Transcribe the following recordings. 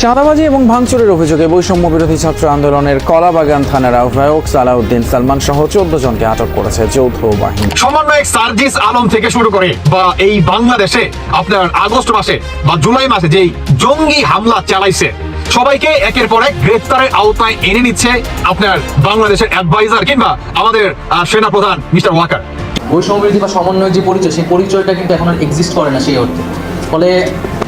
চাঁদাবাজি এবং ভাঙচুরের অভিযোগে বৈষম্য বিরোধী ছাত্র আন্দোলনের কলাবাগান থানার আহ্বায়ক সালাউদ্দিন সালমান সহ চোদ্দ জনকে আটক করেছে যৌথ বাহিনী। সমন্বয়ক সার্জিস আলম থেকে শুরু করে বা এই বাংলাদেশে আপনার আগস্ট মাসে বা জুলাই মাসে যেই জঙ্গি হামলা চালাইছে সবাইকে একের পর এক গ্রেফতারের আওতায় এনে নিচ্ছে আপনার বাংলাদেশের অ্যাডভাইজার কিংবা আমাদের আহ, সেনাপ্রধান মিস্টার ওয়াকার। বৈষম্য বিরোধী বা সমন্বয় যে পরিচয় সেই পরিচয়টা কিন্তু এখন আর এক্সিস্ট করে না সেই অর্থে। ফলে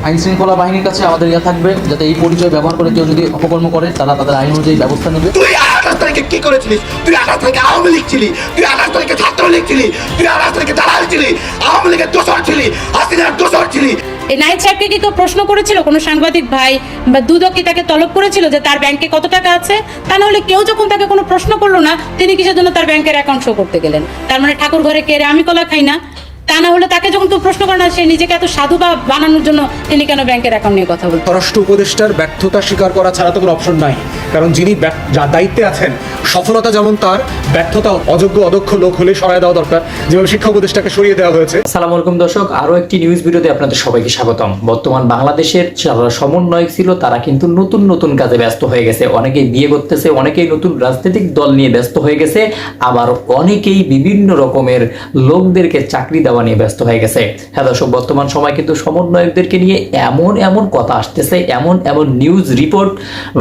আইন শৃঙ্খলা বাহিনীর কাছে আমাদের ইয়া থাকবে যাতে এই পরিচয় ব্যবহার করে কেউ যদি অপকর্ম করে তারা তাদের আইন অনুযায়ী ব্যবস্থা নেবে। তুই আঠাশ তারিখে কি করেছিলিস তুই আঠাশ তারিখে আওয়ামী লীগ ছিলি। তুই আঠাশ তারিখে ছাত্র লীগ ছিলি। তুই আঠাশ তারিখে দালাল ছিলি। আওয়ামী লীগের দোষর ছিলি। হাসিনার দোষর ছিলি। এই নাইট সাহেবকে কি কেউ প্রশ্ন করেছিল? কোনো সাংবাদিক ভাই বা দুদক কি তাকে তলব করেছিল যে তার ব্যাংকে কত টাকা আছে? তা না হলে কেউ যখন তাকে কোনো প্রশ্ন করল না তিনি কিসের জন্য তার ব্যাংকের অ্যাকাউন্ট শো করতে গেলেন? তার মানে ঠাকুর ঘরে কেড়ে আমি কলা খাই না। তা না হলে তাকে যখন কেউ প্রশ্ন করে না সে নিজেকে এত সাধু বা বানানোর জন্য তিনি কেন ব্যাংকের অ্যাকাউন্ট নিয়ে কথা স্বরাষ্ট্র উপদেষ্টার ব্যর্থতা স্বীকার করা ছাড়া তো কোনো অপশন নাই। কারণ যিনি যা দায়িত্বে আছেন সফলতা যেমন তার ব্যর্থতা অযোগ্য অদক্ষ লোক হলে সরাই দেওয়া দরকার। যেভাবে শিক্ষা উপদেষ্টাকে সরিয়ে দেওয়া হয়েছে। সালাম আলাইকুম দর্শক আরও একটি নিউজ ভিডিওতে আপনাদের সবাইকে স্বাগতম। বর্তমান বাংলাদেশের যারা সমন্বয়ক ছিল তারা কিন্তু নতুন নতুন কাজে ব্যস্ত হয়ে গেছে। অনেকেই বিয়ে করতেছে অনেকেই নতুন রাজনৈতিক দল নিয়ে ব্যস্ত হয়ে গেছে। আবার অনেকেই বিভিন্ন রকমের লোকদেরকে চাকরি দেওয়া নিয়ে ব্যস্ত হয়ে গেছে। হ্যাঁ দর্শক, বর্তমান সময় কিন্তু সমন্বয়কদেরকে নিয়ে এমন এমন কথা আসতেছে, এমন এমন নিউজ রিপোর্ট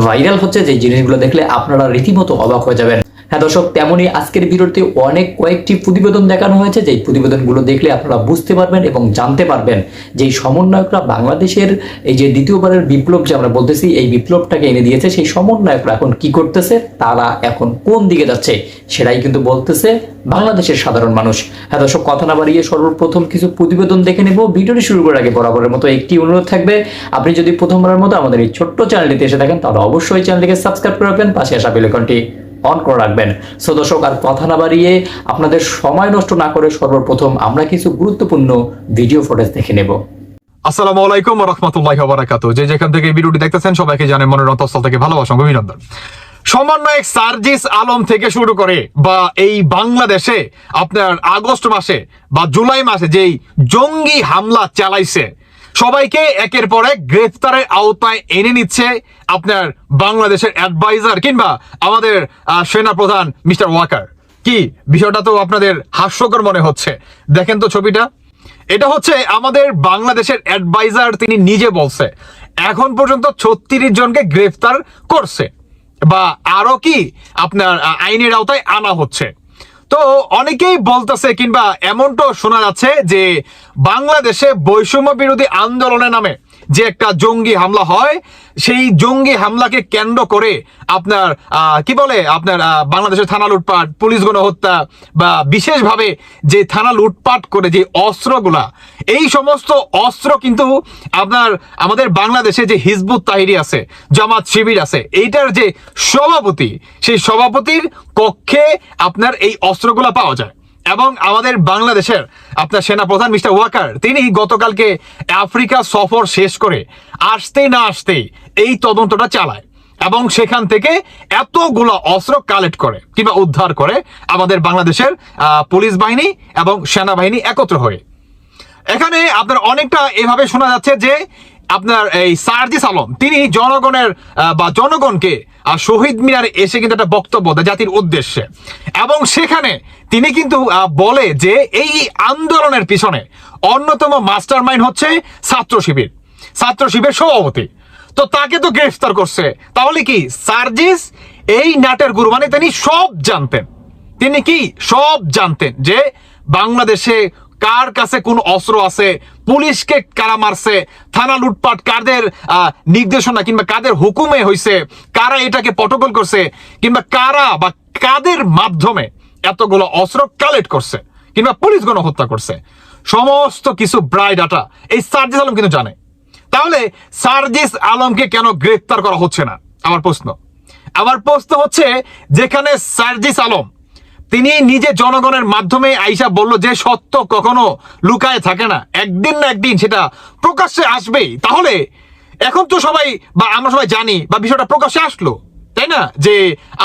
ভাইরাল হচ্ছে যে জিনিসগুলো দেখলে আপনারা রীতিমতো অবাক হয়ে যাবেন। হ্যাঁ দর্শক তেমনই আজকের ভিডিওতে অনেক কয়েকটি প্রতিবেদন দেখানো হয়েছে। যেই প্রতিবেদনগুলো দেখলে আপনারা বুঝতে পারবেন এবং জানতে পারবেন যে সমন্বয়করা বাংলাদেশের এই যে দ্বিতীয়বারের বিপ্লব যে আমরা বলতেছি, এই বিপ্লবটাকে এনে দিয়েছে। সেই সমন্বয়করা এখন কি করতেছে? তারা এখন কোন দিকে যাচ্ছে? সেটাই কিন্তু বলতেছে বাংলাদেশের সাধারণ মানুষ। হ্যাঁ দর্শক, কথা না বাড়িয়ে সর্বপ্রথম কিছু প্রতিবেদন দেখে নেব। ভিডিওটি শুরু করার আগে বরাবরের মতো একটি অনুরোধ থাকবে। আপনি যদি প্রথমবারের মতো আমাদের এই ছোট্ট চ্যানেলটিতে এসে থাকেন, তাহলে অবশ্যই চ্যানেলটিকে সাবস্ক্রাইব করে রাখবেন। পাশে আসা বেলেকনটি অন করে রাখবেন। সো দর্শক, আর কথা না বাড়িয়ে আপনাদের সময় নষ্ট না করে সর্বপ্রথম আমরা কিছু গুরুত্বপূর্ণ ভিডিও ফুটেজ দেখে নেব। আলাইকুম রহমতুল্লাহ বারাকাতু যে যেখান থেকে ভিডিওটি দেখতেছেন, সবাইকে জানেন মনের অন্তঃস্থল থেকে ভালোবাসা অভিনন্দন। সমন্বয়ক সার্জিস আলম থেকে শুরু করে বা এই বাংলাদেশে আপনার আগস্ট মাসে বা জুলাই মাসে যেই জঙ্গি হামলা চালাইছে সবাইকে একের পর এক গ্রেফতারের আওতায় এনে নিচ্ছে আপনার বাংলাদেশের অ্যাডভাইজার কিংবা আমাদের আহ, সেনাপ্রধান মিস্টার ওয়াকার। কি? বিষয়টা তো আপনাদের হাস্যকর মনে হচ্ছে। দেখেন তো ছবিটা। এটা হচ্ছে আমাদের বাংলাদেশের অ্যাডভাইজার তিনি নিজে বলছে। এখন পর্যন্ত ছত্রিশ জনকে গ্রেফতার করছে। বা আরও কি? আপনার আইনের আওতায় আনা হচ্ছে। তো অনেকেই বলতেছে কিংবা এমনটাও শোনা যাচ্ছে যে বাংলাদেশে বৈষম্য বিরোধী আন্দোলনের নামে যে একটা জঙ্গি হামলা হয়, সেই জঙ্গি হামলাকে কেন্দ্র করে আপনার কি বলে, আপনার বাংলাদেশের থানা লুটপাট, পুলিশ গণহত্যা বা বিশেষভাবে যে থানা লুটপাট করে যে অস্ত্রগুলা এই সমস্ত অস্ত্র কিন্তু আপনার আমাদের বাংলাদেশে যে হিজবুত তাহিরি আছে, জামাত শিবির আছে, এইটার যে সভাপতি, সেই সভাপতির কক্ষে আপনার এই অস্ত্রগুলো পাওয়া যায়। এবং আমাদের বাংলাদেশের আপনার সেনাপ্রধান মিস্টার ওয়াকার, তিনি গতকালকে আফ্রিকা সফর শেষ করে আসতেই না আসতেই এই তদন্তটা চালায়। এবং সেখান থেকে এতগুলো অস্ত্র কালেক্ট করে কিংবা উদ্ধার করে আমাদের বাংলাদেশের পুলিশ বাহিনী এবং সেনাবাহিনী একত্র হয়ে। এখানে আপনার অনেকটা এভাবে শোনা যাচ্ছে যে আপনার এই সার্জিস আলম, তিনি জনগণের বা জনগণকে শহীদ মিনারে এসে কিন্তু একটা বক্তব্য, দেয় জাতির উদ্দেশ্যে। এবং সেখানে তিনি কিন্তু বলে যে এই আন্দোলনের পিছনে অন্যতম মাস্টার মাইন্ড হচ্ছে ছাত্র শিবির ছাত্র শিবির সভাপতি। তো তাকে তো গ্রেফতার করছে। তাহলে কি সার্জিস এই নাটের গুরু মানে তিনি সব জানতেন? তিনি কি সব জানতেন যে বাংলাদেশে কার কাছে কোন অস্ত্র আছে? পুলিশকে কারা মারছে? থানা লুটপাট কাদের নির্দেশনা কিংবা কাদের হুকুমে হইছে? কারা এটাকে পটকল করছে? কিংবা কারা বা কাদের মাধ্যমে এতগুলো অস্ত্র কালেক্ট করছে? কিংবা পুলিশ গণহত্যা করছে? সমস্ত কিছু ব্রাই ডাটা এই সার্জিস আলম কিন্তু জানে। তাহলে সার্জিস আলমকে কেন গ্রেফতার করা হচ্ছে না? আমার প্রশ্ন। আমার প্রশ্ন হচ্ছে, যেখানে সার্জিস আলম তিনি নিজে জনগণের মাধ্যমে আইসা বলল যে সত্য কখনো লুকায় থাকে না। একদিন না একদিন সেটা প্রকাশ্যে আসবেই। তাহলে এখন তো সবাই বা আমরা সবাই জানি বা বিষয়টা প্রকাশ্যে আসলো, তাই না? যে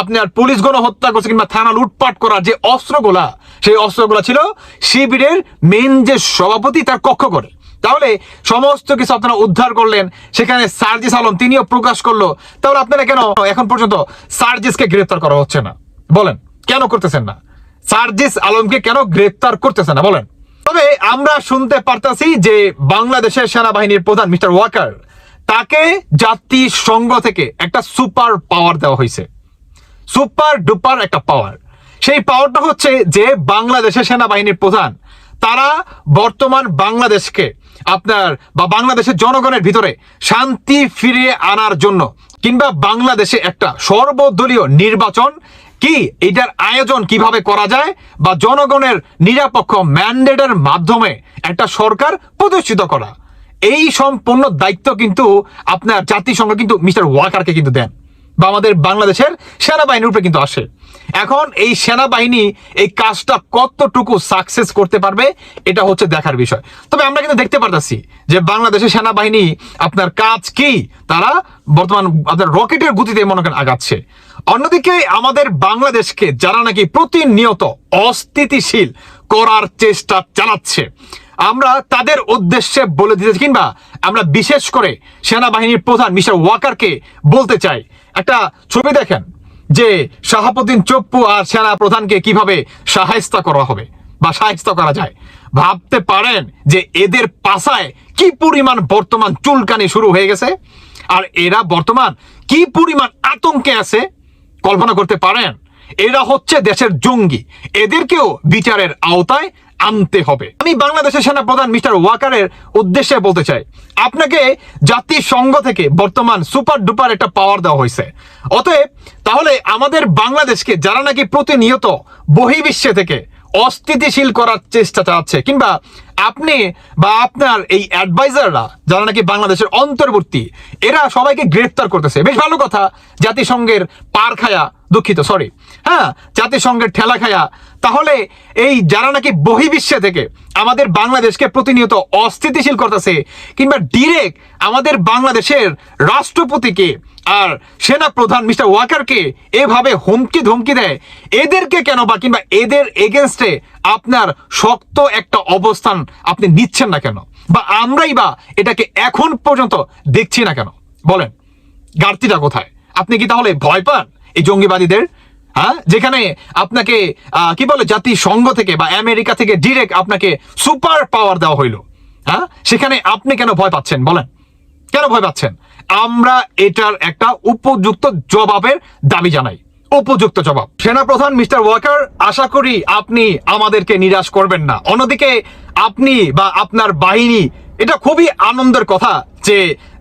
আপনার পুলিশ গণ হত্যা করছে কিংবা থানা লুটপাট করার যে অস্ত্রগুলা, সেই অস্ত্রগুলা ছিল শিবিরের মেন যে সভাপতি তার কক্ষ করে। তাহলে সমস্ত কিছু আপনারা উদ্ধার করলেন, সেখানে সার্জিস আলম তিনিও প্রকাশ করল। তাহলে আপনারা কেন এখন পর্যন্ত সার্জিসকে গ্রেফতার করা হচ্ছে না? বলেন। কেন করতেছেন না? সার্জিস আলমকে কেন গ্রেফতার করতেছেন না? বলেন। তবে আমরা শুনতে পারতাছি যে বাংলাদেশের সেনাবাহিনীর প্রধান মিস্টার ওয়াকার, তাকে জাতিসংঘ থেকে একটা সুপার পাওয়ার দেওয়া হয়েছে। সুপার ডুপার একটা পাওয়ার। সেই পাওয়ারটা হচ্ছে যে বাংলাদেশের সেনাবাহিনীর প্রধান, তারা বর্তমান বাংলাদেশকে আপনার বা বাংলাদেশের জনগণের ভিতরে শান্তি ফিরিয়ে আনার জন্য কিংবা বাংলাদেশে একটা সর্বদলীয় নির্বাচন কি? এটার আয়োজন কীভাবে করা যায়? বা জনগণের নিরাপক্ষ ম্যান্ডেটের মাধ্যমে একটা সরকার প্রতিষ্ঠিত করা। এই সম্পূর্ণ দায়িত্ব কিন্তু আপনার জাতিসংঘ কিন্তু মিস্টার ওয়াকারকে কিন্তু দেন। বা আমাদের বাংলাদেশের সেনাবাহিনীর উপরে কিন্তু আসে। এখন এই সেনাবাহিনী এই কাজটা কতটুকু সাকসেস করতে পারবে, এটা হচ্ছে দেখার বিষয়। তবে আমরা কিন্তু দেখতে পারতাছি যে বাংলাদেশের সেনাবাহিনী আপনার কাজ কি? তারা বর্তমান আপনার রকেটের গতিতে মনে করেন আগাচ্ছে। অন্যদিকে আমাদের বাংলাদেশকে যারা নাকি প্রতিনিয়ত অস্থিতিশীল করার চেষ্টা চালাচ্ছে, আমরা তাদের উদ্দেশ্যে বলে দিতে কিংবা আমরা বিশেষ করে সেনাবাহিনীর প্রধান মিস্টার ওয়াকারকে বলতে চাই। একটা ছবি দেখেন যে শাহাবুদ্দিন চপ্পু আর সেনা প্রধানকে কীভাবে সাহায্য করা হবে বা সাহায্য করা যায়। ভাবতে পারেন যে এদের পাশায় কি পরিমাণ বর্তমান চুলকানি শুরু হয়ে গেছে, আর এরা বর্তমান কি পরিমাণ আতঙ্কে আছে কল্পনা করতে পারেন, এরা হচ্ছে দেশের জঙ্গি। এদেরকেও বিচারের আওতায় আনতে হবে। আমি বাংলাদেশের সেনাপ্রধান মিস্টার ওয়াকারের উদ্দেশ্যে বলতে চাই, আপনাকে জাতিসংঘ থেকে বর্তমান সুপার ডুপার একটা পাওয়ার দেওয়া হয়েছে। অতএব তাহলে আমাদের বাংলাদেশকে, যারা নাকি প্রতিনিয়ত বহির্বিশ্বে থেকে অস্থিতিশীল করার চেষ্টা চালাচ্ছে কিংবা আপনি বা আপনার এই অ্যাডভাইজাররা যারা নাকি বাংলাদেশের অন্তর্বর্তী, এরা সবাইকে গ্রেফতার করতেছে। বেশ ভালো কথা। জাতিসংঘের পার খায়া দুঃখিত সরি হ্যাঁ জাতিসংঘের ঠেলা খায়া। তাহলে এই যারা নাকি বহির্বিশ্বে থেকে আমাদের বাংলাদেশকে প্রতিনিয়ত অস্থিতিশীল করতেছে, কিংবা ডিরেক্ট আমাদের বাংলাদেশের রাষ্ট্রপতিকে আর সেনা প্রধান মিস্টার ওয়াকারকে এভাবে হুমকি ধমকি দেয়, এদেরকে কেন বা কিংবা এদের এগেনস্টে আপনার শক্ত একটা অবস্থান আপনি নিচ্ছেন না কেন? বা আমরাই বা এটাকে এখন পর্যন্ত দেখছি না কেন? বলেন, ঘাটতিটা কোথায়? আপনি কি তাহলে ভয় পান? এই জঙ্গিবাদীদের হ্যাঁ? যেখানে আপনাকে কি বলে, জাতিসংঘ থেকে বা আমেরিকা থেকে ডিরেক্ট আপনাকে সুপার পাওয়ার দেওয়া হইল হ্যাঁ? সেখানে আপনি কেন ভয় পাচ্ছেন? বলেন। কেন ভয় পাচ্ছেন? আমরা এটার একটা উপযুক্ত জবাবের দাবি জানাই। উপযুক্ত জবাব। সেনাপ্রধান মিস্টার ওয়াকার, আশা করি আপনি আমাদেরকে নিরাশ করবেন না। অন্যদিকে, আপনি বা আপনার বাহিনী, এটা খুবই আনন্দের কথা। যে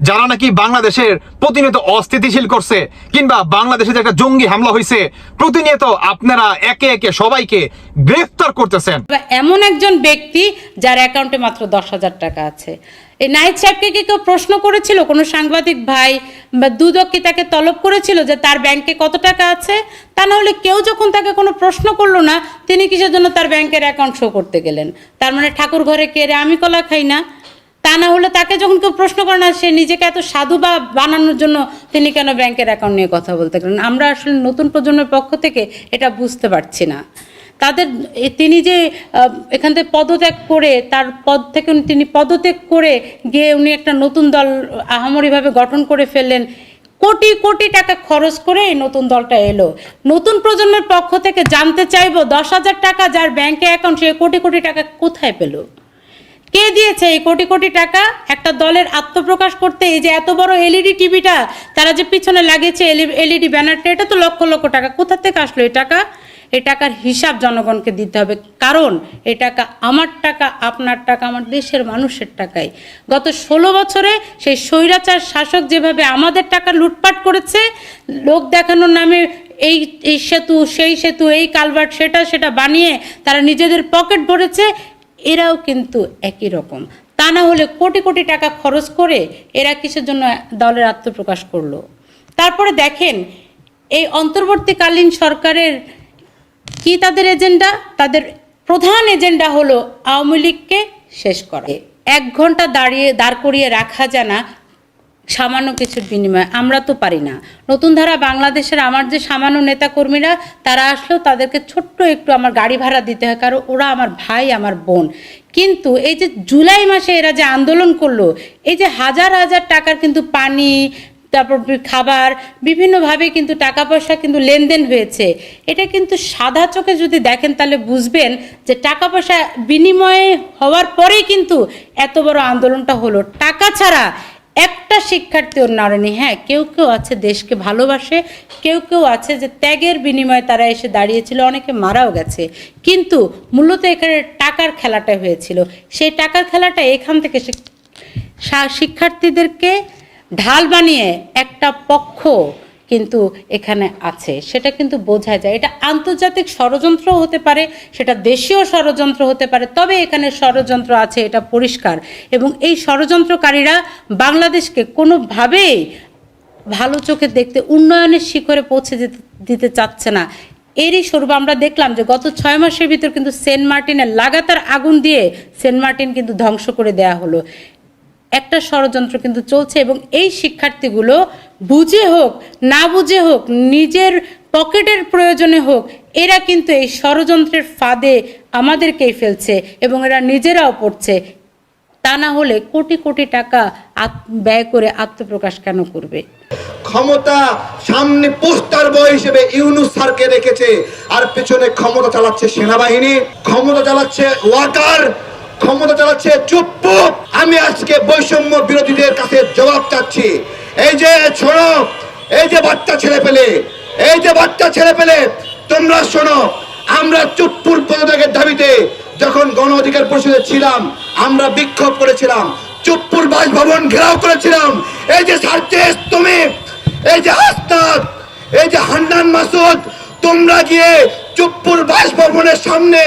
যারা নাকি বাংলাদেশের প্রতিনিয়ত অস্থিতিশীল করছে কিংবা বাংলাদেশে যে একটা জঙ্গি হামলা হয়েছে প্রতিনিয়ত আপনারা একে একে সবাইকে গ্রেফতার করতেছেন। এমন একজন ব্যক্তি যার অ্যাকাউন্টে মাত্র দশ হাজার টাকা আছে। এই নাইট সাহেবকে কি কেউ প্রশ্ন করেছিল? কোনো সাংবাদিক ভাই বা দুদক কি তাকে তলব করেছিল যে তার ব্যাংকে কত টাকা আছে? তা না হলে কেউ যখন তাকে কোনো প্রশ্ন করল না, তিনি কিসের জন্য তার ব্যাংকের অ্যাকাউন্ট শো করতে গেলেন? তার মানে ঠাকুর ঘরে কে রে আমি কলা খাই না? তা না হলে তাকে যখন কেউ প্রশ্ন করে না, সে নিজেকে এত সাধু বা বানানোর জন্য তিনি কেন ব্যাংকের অ্যাকাউন্ট নিয়ে কথা বলতে গেলেন? আমরা আসলে নতুন প্রজন্মের পক্ষ থেকে এটা বুঝতে পারছি না। তাদের তিনি যে এখান থেকে পদত্যাগ করে, তার পদ থেকে তিনি পদত্যাগ করে গিয়ে উনি একটা নতুন দল আহামরিভাবে গঠন করে ফেললেন। কোটি কোটি টাকা খরচ করে এই নতুন দলটা এলো। নতুন প্রজন্মের পক্ষ থেকে জানতে চাইব, দশ হাজার টাকা যার ব্যাংকে অ্যাকাউন্ট সে কোটি কোটি টাকা কোথায় পেল? কে দিয়েছে এই কোটি কোটি টাকা? একটা দলের আত্মপ্রকাশ করতে এই যে এত বড় এলইডি টিভিটা, তারা যে পিছনে লাগিয়েছে এলইডি ব্যানারটা, এটা তো লক্ষ লক্ষ টাকা। কোথা থেকে আসলো এই টাকা? এই টাকার হিসাব জনগণকে দিতে হবে। কারণ এই টাকা আমার টাকা, আপনার টাকা, আমার দেশের মানুষের টাকাই। গত ষোলো বছরে সেই স্বৈরাচার শাসক যেভাবে আমাদের টাকা লুটপাট করেছে, লোক দেখানোর নামে এই এই সেতু, সেই সেতু, এই কালভার্ট, সেটা সেটা বানিয়ে তারা নিজেদের পকেট ভরেছে এরাও কিন্তু একই রকম। তা না হলে কোটি কোটি টাকা খরচ করে এরা কিসের জন্য দলের আত্মপ্রকাশ করল? তারপরে দেখেন, এই অন্তর্বর্তীকালীন সরকারের কি তাদের এজেন্ডা? তাদের প্রধান এজেন্ডা হলো আওয়ামী লীগকে শেষ করা। এক ঘণ্টা দাঁড়িয়ে, দাঁড় করিয়ে রাখা যায় না সামান্য কিছুর বিনিময়ে। আমরা তো পারি না। নতুন ধারা বাংলাদেশের আমার যে সামান্য নেতাকর্মীরা, তারা আসলেও তাদেরকে ছোট্ট একটু আমার গাড়ি ভাড়া দিতে হয়, কারণ ওরা আমার ভাই, আমার বোন। কিন্তু এই যে জুলাই মাসে এরা যে আন্দোলন করল, এই যে হাজার হাজার টাকার কিন্তু পানি, তারপর খাবার, বিভিন্নভাবে কিন্তু টাকা পয়সা কিন্তু লেনদেন হয়েছে। এটা কিন্তু সাদা চোখে যদি দেখেন, তাহলে বুঝবেন যে টাকা পয়সা বিনিময়ে হওয়ার পরেই কিন্তু এত বড় আন্দোলনটা হলো। টাকা ছাড়া একটা শিক্ষার্থী নারণী হ্যাঁ কেউ কেউ আছে দেশকে ভালোবাসে, কেউ কেউ আছে যে ত্যাগের বিনিময়ে তারা এসে দাঁড়িয়েছিল, অনেকে মারাও গেছে। কিন্তু মূলত এখানে টাকার খেলাটা হয়েছিল। সেই টাকার খেলাটা এখান থেকে শিক- শিক্ষার্থীদেরকে ঢাল বানিয়ে একটা পক্ষ কিন্তু এখানে আছে। সেটা কিন্তু বোঝা যায়। এটা আন্তর্জাতিক ষড়যন্ত্র হতে পারে, সেটা দেশীয় ষড়যন্ত্র হতে পারে, তবে এখানে ষড়যন্ত্র আছে, এটা পরিষ্কার। এবং এই ষড়যন্ত্রকারীরা বাংলাদেশকে কোনোভাবেই ভালো চোখে দেখতে, উন্নয়নের শিখরে পৌঁছে যেতে, দিতে চাচ্ছে না। এরই স্বরূপ আমরা দেখলাম যে গত ছয় মাসের ভিতর কিন্তু সেন্ট মার্টিনে লাগাতার আগুন দিয়ে সেন্ট মার্টিন কিন্তু ধ্বংস করে দেয়া হলো। একটা ষড়যন্ত্র কিন্তু চলছে এবং এই শিক্ষার্থীগুলো বুঝে হোক, না বুঝে হোক, নিজের পকেটের প্রয়োজনে হোক, এরা কিন্তু এই ষড়যন্ত্রের ফাঁদে আমাদেরকেই ফেলছে এবং এরা নিজেরাও পড়ছে। তা না হলে কোটি কোটি টাকা ব্যয় করে আত্মপ্রকাশ কেন করবে? ক্ষমতা সামনে পোস্টার বয় হিসেবে ইউনুস স্যারকে রেখেছে, আর পেছনে ক্ষমতা চালাচ্ছে সেনাবাহিনী, ক্ষমতা চালাচ্ছে ওয়াকার ক্ষমতা চালাচ্ছে চুপ্পু আমি আজকে বৈষম্য বিরোধীদের কাছে জবাব চাচ্ছি। এই যে, শোনো, এই যে বাচ্চা ছেড়ে পেলে, এই যে বাচ্চা ছেড়ে পেলে, তোমরা শোনো, আমরা চুপ্পুর পদত্যাগের দাবিতে যখন গণ অধিকার পরিষদে ছিলাম, আমরা বিক্ষোভ করেছিলাম চুপ্পুর বাসভবন ঘেরাও করেছিলাম। এই যে সার্জেস তুমি, এই যে আস্তাদ, এই যে হান্নান মাসুদ, তোমরা গিয়ে চুপ্পুর বাসভবনের সামনে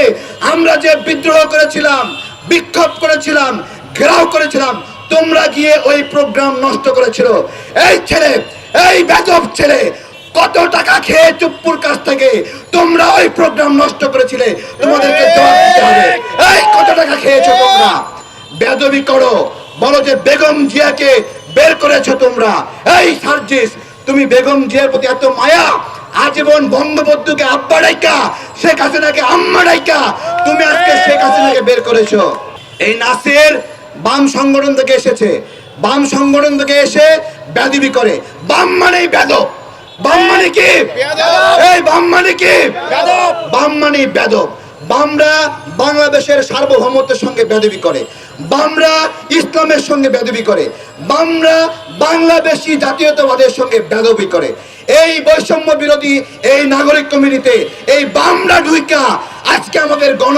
আমরা যে বিদ্রোহ করেছিলাম বিক্ষোভ করেছিলাম ঘেরাও করেছিলাম তোমরা গিয়ে ওই প্রোগ্রাম নষ্ট করেছিল। এই ছেলে এই বেদব ছেলে কত টাকা খেয়ে চুপ্পুর কাছ থেকে তোমরা ওই প্রোগ্রাম নষ্ট করেছিলে তোমাদেরকে জবাব দিতে হবে। এই কত টাকা খেয়েছো তোমরা? বেদবি করো বলো যে বেগম জিয়াকে বের করেছ তোমরা। এই সার্জিস তুমি বেগম জিয়ার প্রতি এত মায়া আজীবন বঙ্গবন্ধুকে আব্বা ডাইকা শেখ হাসিনাকে আম্মা ডাইকা। তুমি আজকে শেখ হাসিনাকে বের করেছ। এই নাসির বাম সংগঠন থেকে এসেছে। বাম সংগঠন থেকে এসে ব্যাদিবি করে। বাম মানেই বেদব বাম মানে কি? এই বাম মানে কি? বাম মানে বেদব বামরা বাংলাদেশের সার্বভৌমত্বের সঙ্গে বেদবি করে। বামরা ইসলামের সঙ্গে বেদবি করে, বামরা বাংলাদেশি জাতীয়তাবাদের সঙ্গে বেদবি করে। এই বৈষম্য বিরোধী এই নাগরিক কমিটিতে এই বামরা ঢুইকা আজকে আমাদের গণ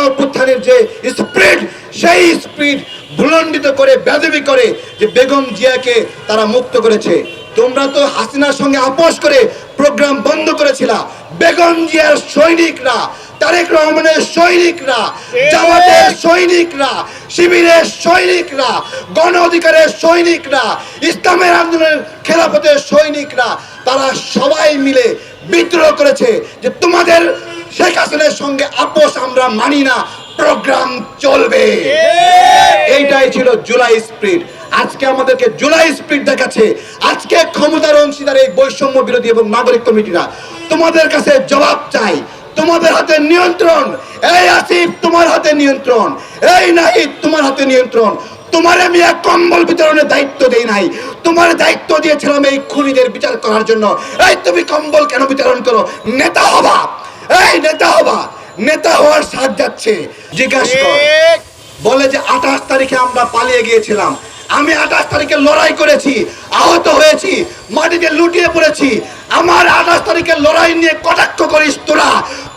যে স্প্রিড, সেই স্প্রিড ভুলণ্ডিত করে, বেদবি করে যে বেগম জিয়াকে তারা মুক্ত করেছে। তোমরা তো হাসিনার সঙ্গে আপোষ করে প্রোগ্রাম বন্ধ করেছিলা। বেগম জিয়ার সৈনিকরা তারেক রহমানের সৈনিকরা জামাতের সৈনিকরা শিবিরের সৈনিকরা গণ অধিকারের সৈনিকরা ইসলামের আন্দোলনের খেলাফতের সৈনিকরা তারা সবাই মিলে বিদ্রোহ করেছে যে তোমাদের শেখ হাসিনের সঙ্গে আপোষ আমরা মানি না প্রোগ্রাম চলবে। এইটাই ছিল জুলাই স্প্রিট। আজকে আমাদেরকে জুলাই স্প্রিট দেখাচ্ছে। আজকে ক্ষমতার অংশীদার এই বৈষম্য বিরোধী এবং নাগরিক কমিটিরা। তোমাদের কাছে জবাব চাই তোমাদের হাতে নিয়ন্ত্রণ। এই আসিফ তোমার হাতে নিয়ন্ত্রণ। এই নাহিদ তোমার হাতে নিয়ন্ত্রণ। তোমার আমি এক কম্বল বিতরণের দায়িত্ব দেই নাই। তোমার দায়িত্ব দিয়েছিলাম এই খুনিদের বিচার করার জন্য। এই তুমি কম্বল কেন বিতরণ করো? নেতা হবা। এই নেতা হবা। নেতা হওয়ার সাথ যাচ্ছে। জিজ্ঞাসা বলে যে আঠাশ তারিখে আমরা পালিয়ে গিয়েছিলাম। আমি আঠাশ তারিখে লড়াই করেছি, আহত হয়েছি, মাটিতে লুটিয়ে পড়েছি। আমার আঠাশ তারিখে লড়াই নিয়ে কটাক্ষ করিস তোরা?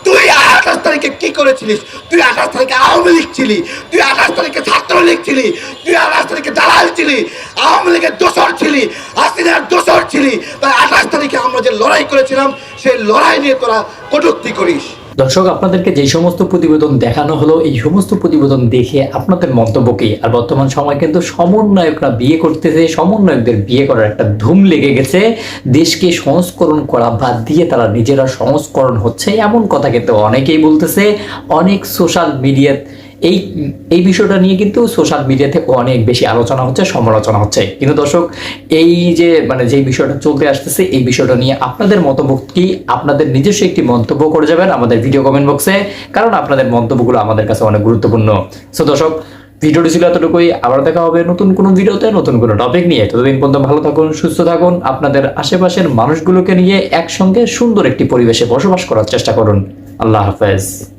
তুই আঠাশ তারিখে কি করেছিলিস? তুই আঠাশ তারিখে আওয়ামী লীগ ছিলি, তুই আঠাশ তারিখে ছাত্র লীগ ছিলি, তুই আঠাশ তারিখে দালাল ছিলি, আওয়ামী লীগের দোসর ছিলি, হাসিনার দোসর ছিলি। তাই আঠাশ তারিখে আমরা যে লড়াই করেছিলাম, সেই লড়াই নিয়ে তোরা কটুক্তি করিস। দর্শক, আপনাদেরকে যে সমস্ত প্রতিবেদন দেখানো হলো, এই সমস্ত প্রতিবেদন দেখে আপনাদের মন্তব্য কি? আর বর্তমান সময় কিন্তু সমন্বয়করা বিয়ে করতেছে, সমন্বয়কদের বিয়ে করার একটা ধুম লেগে গেছে। দেশকে সংস্করণ করা বাদ দিয়ে তারা নিজেরা সংস্করণ হচ্ছে, এমন কথা কিন্তু অনেকেই বলতেছে। অনেক সোশ্যাল মিডিয়া এই এই বিষয়টা নিয়ে কিন্তু সোশ্যাল মিডিয়াতে অনেক বেশি আলোচনা হচ্ছে, সমালোচনা হচ্ছে। কিন্তু দর্শক, এই যে মানে যে বিষয়টা চলতে আসতেছে, এই বিষয়টা নিয়ে আপনাদের মতামত কি? আপনাদের নিজস্ব একটি মন্তব্য করে যাবেন আমাদের ভিডিও কমেন্ট বক্সে কারণ আপনাদের মন্তব্যগুলো আমাদের কাছে অনেক গুরুত্বপূর্ণ। সো দর্শক, ভিডিওটি ছিল এতটুকুই। আবার দেখা হবে নতুন কোনো ভিডিওতে, নতুন কোনো টপিক নিয়ে। ততদিন পর্যন্ত ভালো থাকুন, সুস্থ থাকুন। আপনাদের আশেপাশের মানুষগুলোকে নিয়ে একসঙ্গে সুন্দর একটি পরিবেশে বসবাস করার চেষ্টা করুন। আল্লাহ হাফেজ।